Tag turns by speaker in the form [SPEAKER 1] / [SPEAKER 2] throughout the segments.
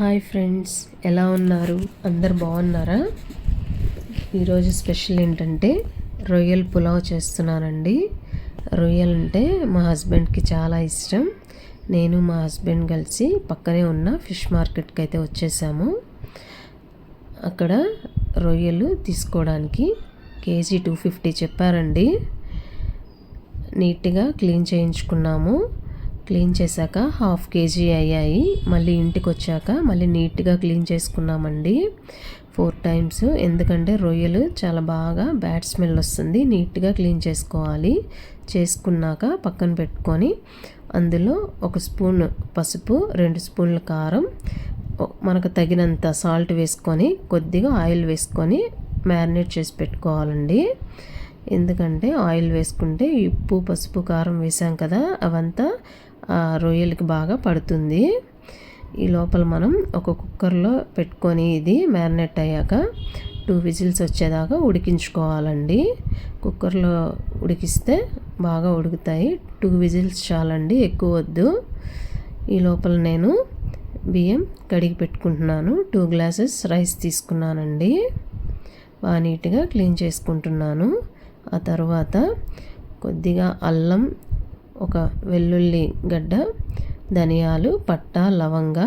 [SPEAKER 1] Hi friends ఎలా ఉన్నారు? అందరు బాగున్నారా? ఈరోజు స్పెషల్ ఏంటంటే రొయ్యల పులావ్ చేస్తున్నానండి. రొయ్యలు అంటే మా హస్బెండ్కి చాలా ఇష్టం. నేను మా హస్బెండ్ కలిసి పక్కనే ఉన్న ఫిష్ మార్కెట్కి అయితే వచ్చేసాము. అక్కడ రొయ్యలు తీసుకోవడానికి కేజీ టూ ఫిఫ్టీ చెప్పారండి. నీట్గా క్లీన్ చేయించుకున్నాము. క్లీన్ చేశాక హాఫ్ కేజీ అయ్యాయి. మళ్ళీ ఇంటికి వచ్చాక మళ్ళీ నీట్గా క్లీన్ చేసుకున్నామండి. Four times. ఎందుకంటే రొయ్యలు చాలా బాగా బ్యాడ్ స్మెల్ వస్తుంది. నీట్గా క్లీన్ చేసుకోవాలి. చేసుకున్నాక పక్కన పెట్టుకొని అందులో ఒక స్పూన్ పసుపు రెండు స్పూన్ల కారం మనకు తగినంత సాల్ట్ వేసుకొని కొద్దిగా ఆయిల్ వేసుకొని మ్యారినేట్ చేసి పెట్టుకోవాలండి. ఎందుకంటే ఆయిల్ వేసుకుంటే ఉప్పు పసుపు కారం వేసాం కదా అవంతా రొయ్యలకి బాగా పడుతుంది. ఈ లోపల మనం ఒక కుక్కర్లో పెట్టుకొని ఇది మ్యారినేట్ అయ్యాక టూ విజిల్స్ వచ్చేదాకా ఉడికించుకోవాలండి. కుక్కర్లో ఉడికిస్తే బాగా ఉడుకుతాయి. టూ విజిల్స్ చాలండి ఎక్కువ వద్దు. ఈ లోపల నేను బియ్యం కడిగి పెట్టుకుంటున్నాను. టూ గ్లాసెస్ రైస్ తీసుకున్నానండి. బాగా నీట్గా క్లీన్ చేసుకుంటున్నాను. ఆ తర్వాత కొద్దిగా అల్లం ఒక వెల్లుల్లి గడ్డ ధనియాలు పట్ట లవంగ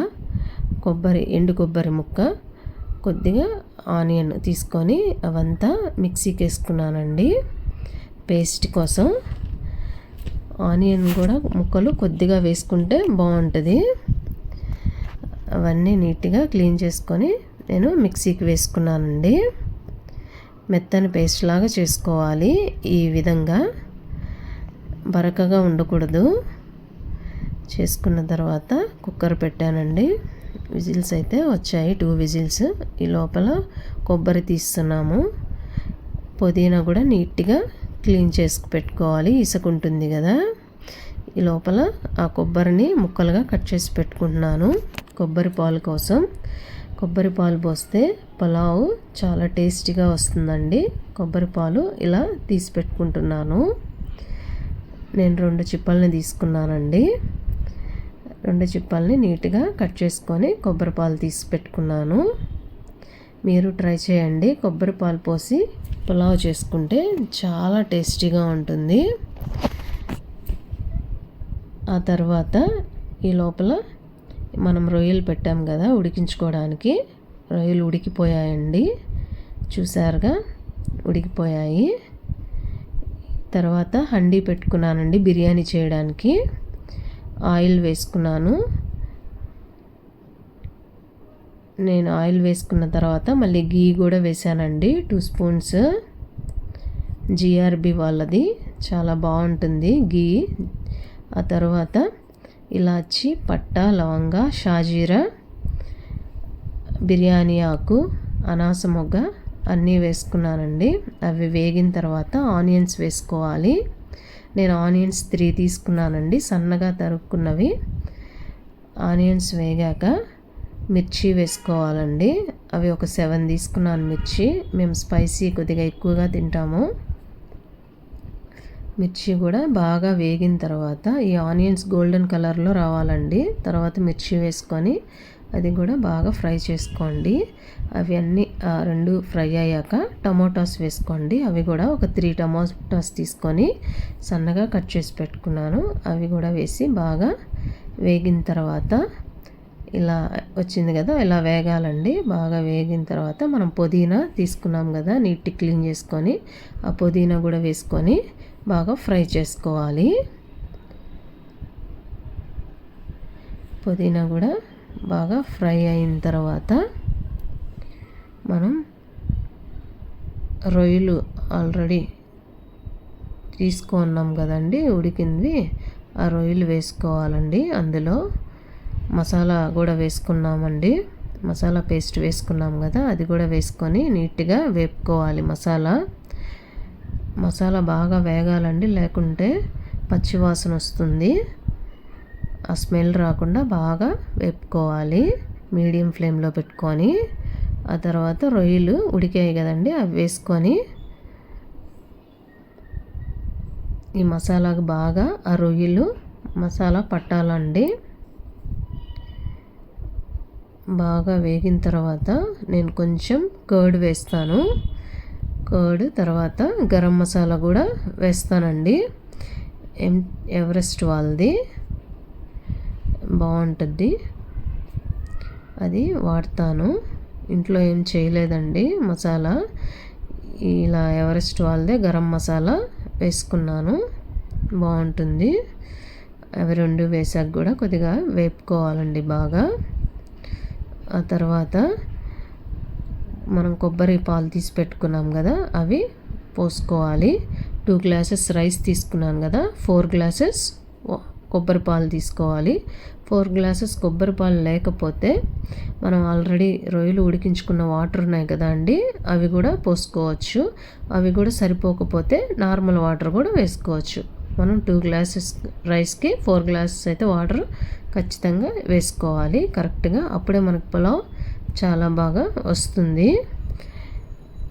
[SPEAKER 1] కొబ్బరి ఎండు కొబ్బరి ముక్క కొద్దిగా ఆనియన్ తీసుకొని అవంతా మిక్సీకి వేసుకున్నానండి పేస్ట్ కోసం ఆనియన్ కూడా ముక్కలు కొద్దిగా వేసుకుంటే బాగుంటుంది. అవన్నీ నీట్గా క్లీన్ చేసుకొని నేను మిక్సీకి వేసుకున్నానండి. మెత్తని పేస్ట్ లాగా చేసుకోవాలి ఈ విధంగా. బరకగా ఉండకూడదు. చేసుకున్న తర్వాత కుక్కర్ పెట్టానండి. విజిల్స్ అయితే వచ్చాయి టూ విజిల్స్. ఈ లోపల కొబ్బరి తీస్తున్నాము. పుదీనా కూడా నీట్గా క్లీన్ చేసుకు పెట్టుకోవాలి. ఇసుక ఉంటుంది కదా. ఈ లోపల ఆ కొబ్బరిని ముక్కలుగా కట్ చేసి పెట్టుకుంటున్నాను కొబ్బరి పాలు కోసం. కొబ్బరి పాలు పోస్తే పులావ్ చాలా టేస్టీగా వస్తుందండి. కొబ్బరి పాలు ఇలా తీసి పెట్టుకుంటున్నాను. నేను రెండు చిప్పల్ని తీసుకున్నానండి. రెండు చిప్పల్ని నీట్గా కట్ చేసుకొని కొబ్బరి పాలు తీసి పెట్టుకున్నాను. మీరు ట్రై చేయండి. కొబ్బరి పాలు పోసి పులావ్ చేసుకుంటే చాలా టేస్టీగా ఉంటుంది. ఆ తర్వాత ఈ లోపల మనం రొయ్యలు పెట్టాం కదా ఉడికించుకోవడానికి. రొయ్యలు ఉడికిపోయాయండి. చూసారుగా ఉడికిపోయాయి. తర్వాత హండీ పెట్టుకున్నానండి బిర్యానీ చేయడానికి. ఆయిల్ వేసుకున్నాను. నేను ఆయిల్ వేసుకున్న తర్వాత మళ్ళీ గీ కూడా వేసానండి టూ స్పూన్స్ జిఆర్బి వాళ్ళది. చాలా బాగుంటుంది గీ. ఆ తర్వాత ఇలాచి పట్ట లవంగ షాజీరా బిర్యానీ ఆకు అనాస మొగ్గ అన్నీ వేసుకున్నానండి. అవి వేగిన తర్వాత ఆనియన్స్ వేసుకోవాలి. నేను ఆనియన్స్ త్రీ తీసుకున్నానండి. సన్నగా తరుక్కున్నవి. ఆనియన్స్ వేగాక మిర్చి వేసుకోవాలండి. అవి ఒక సెవెన్ తీసుకున్నాను మిర్చి. మేము స్పైసీ కొద్దిగా ఎక్కువగా తింటాము. మిర్చి కూడా బాగా వేగిన తర్వాత ఈ ఆనియన్స్ గోల్డెన్ కలర్లో రావాలండి. తర్వాత మిర్చి వేసుకొని అది కూడా బాగా ఫ్రై చేసుకోండి. అవి అన్నీ రెండు ఫ్రై అయ్యాక టమోటాస్ వేసుకోండి. అవి కూడా ఒక త్రీ టమోటాస్ తీసుకొని సన్నగా కట్ చేసి పెట్టుకున్నాను. అవి కూడా వేసి బాగా వేగిన తర్వాత ఇలా వచ్చింది కదా ఇలా వేగాలండి. బాగా వేగిన తర్వాత మనం పుదీనా తీసుకున్నాం కదా నీట్ క్లీన్ చేసుకొని ఆ పుదీనా కూడా వేసుకొని బాగా ఫ్రై చేసుకోవాలి. పుదీనా కూడా బాగా ఫ్రై అయిన తర్వాత మనం రొయ్యలు ఆల్రెడీ తీసుకున్నాం కదండి ఉడికింది. ఆ రొయ్యలు వేసుకోవాలండి. అందులో మసాలా కూడా వేసుకున్నామండి. మసాలా పేస్ట్ వేసుకున్నాం కదా అది కూడా వేసుకొని నీట్గా వేపుకోవాలి మసాలా. మసాలా బాగా వేగాలండి లేకుంటే పచ్చివాసన వస్తుంది. ఆ స్మెల్ రాకుండా బాగా వేపుకోవాలి. మీడియం ఫ్లేమ్లో పెట్టుకొని ఆ తర్వాత రొయ్యలు ఉడికాయి కదండి అవి వేసుకొని ఈ మసాలాకు బాగా ఆ రొయ్యలు మసాలా పట్టాలండి. బాగా వేగిన తర్వాత నేను కొంచెం కర్డ్ వేస్తాను. కర్డ్ తర్వాత గరం మసాలా కూడా వేస్తానండి. ఎం ఎవరెస్ట్ వాళ్ళది. బాగుంటుంది. అది వాడతాను. ఇంట్లో ఏం చేయలేదండి మసాలా. ఇలా ఎవరెస్ట్ వాళ్ళదే గరం మసాలా వేసుకున్నాను. బాగుంటుంది. అవి రెండు వేసాక కూడా కొద్దిగా వేపుకోవాలండి బాగా. ఆ తర్వాత మనం కొబ్బరి పాలు తీసి పెట్టుకున్నాం కదా అవి పోసుకోవాలి. టూ గ్లాసెస్ రైస్ తీసుకున్నాను కదా ఫోర్ గ్లాసెస్ కొబ్బరి పాలు తీసుకోవాలి. ఫోర్ గ్లాసెస్ కొబ్బరి పాలు లేకపోతే మనం ఆల్రెడీ రొయ్యలు ఉడికించుకున్న వాటర్ ఉన్నాయి కదా అండి అవి కూడా పోసుకోవచ్చు. అవి కూడా సరిపోకపోతే నార్మల్ వాటర్ కూడా వేసుకోవచ్చు. మనం టూ గ్లాసెస్ రైస్కి ఫోర్ గ్లాసెస్ అయితే వాటర్ ఖచ్చితంగా వేసుకోవాలి. కరెక్ట్గా అప్పుడే మనకు పులావ్ చాలా బాగా వస్తుంది.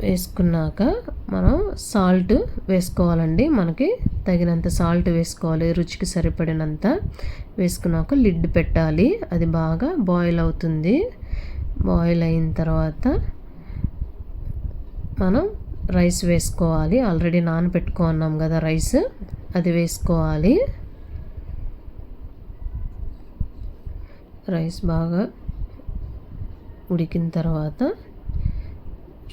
[SPEAKER 1] వేసుకున్నాక మనం సాల్ట్ వేసుకోవాలండి. మనకి తగినంత సాల్ట్ వేసుకోవాలి. రుచికి సరిపడినంత వేసుకున్నాక లిడ్ పెట్టాలి. అది బాగా బాయిల్ అవుతుంది. బాయిల్ అయిన తర్వాత మనం రైస్ వేసుకోవాలి. ఆల్రెడీ నానబెట్టుకున్నాం కదా రైస్ అది వేసుకోవాలి. రైస్ బాగా ఉడికిన తర్వాత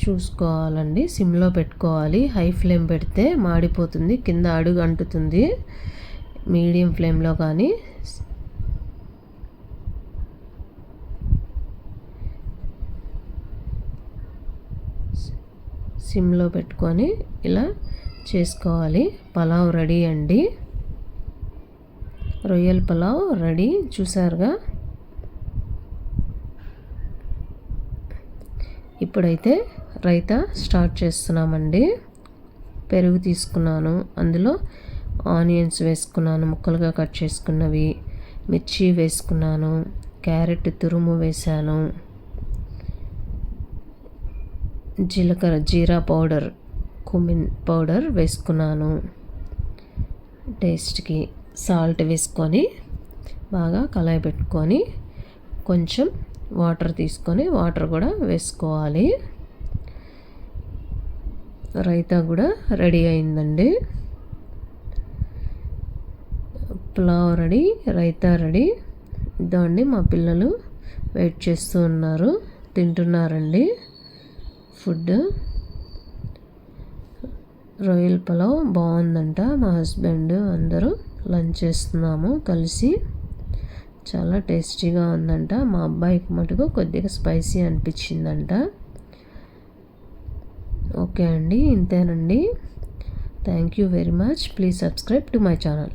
[SPEAKER 1] చూసుకోవాలండి. సిమ్లో పెట్టుకోవాలి. హై ఫ్లేమ్ పెడితే మాడిపోతుంది. కింద అడుగు అంటుతుంది. మీడియం ఫ్లేమ్లో కానీ. సిమ్లో పెట్టుకొని ఇలా చేసుకోవాలి. పలావ్ రెడీ అండి. రొయ్యల పలావ్ రెడీ. చూసారుగా? ఇప్పుడైతే రైతా స్టార్ట్ చేస్తున్నామండి. పెరుగు తీసుకున్నాను. అందులో ఆనియన్స్ వేసుకున్నాను. ముక్కలుగా కట్ చేసుకున్నవి. మిర్చి వేసుకున్నాను. క్యారెట్ తురుము వేశాను. జీలకర్ర జీరా పౌడర్ కుమిన్ పౌడర్ వేసుకున్నాను. టేస్ట్కి సాల్ట్ వేసుకొని బాగా కలాయి పెట్టుకొని కొంచెం వాటర్ తీసుకొని వాటర్ కూడా వేసుకోవాలి. రైతా కూడా రెడీ అయిందండి. Pulao ready raita ready. ఇదండి మా పిల్లలు వెయిట్ చేస్తూ ఉన్నారు. తింటున్నారండి. ఫుడ్ రొయ్యల పులావ్ బాగుందంట మా హస్బెండ్ అందరూ లంచ్ చేస్తున్నాము కలిసి. చాలా టేస్టీగా ఉందంట. మా అబ్బాయికి మటుకు కొద్దిగా స్పైసీ అనిపించిందంట. ఓకే అండి ఇంతేనండి. Thank you very much please subscribe to my channel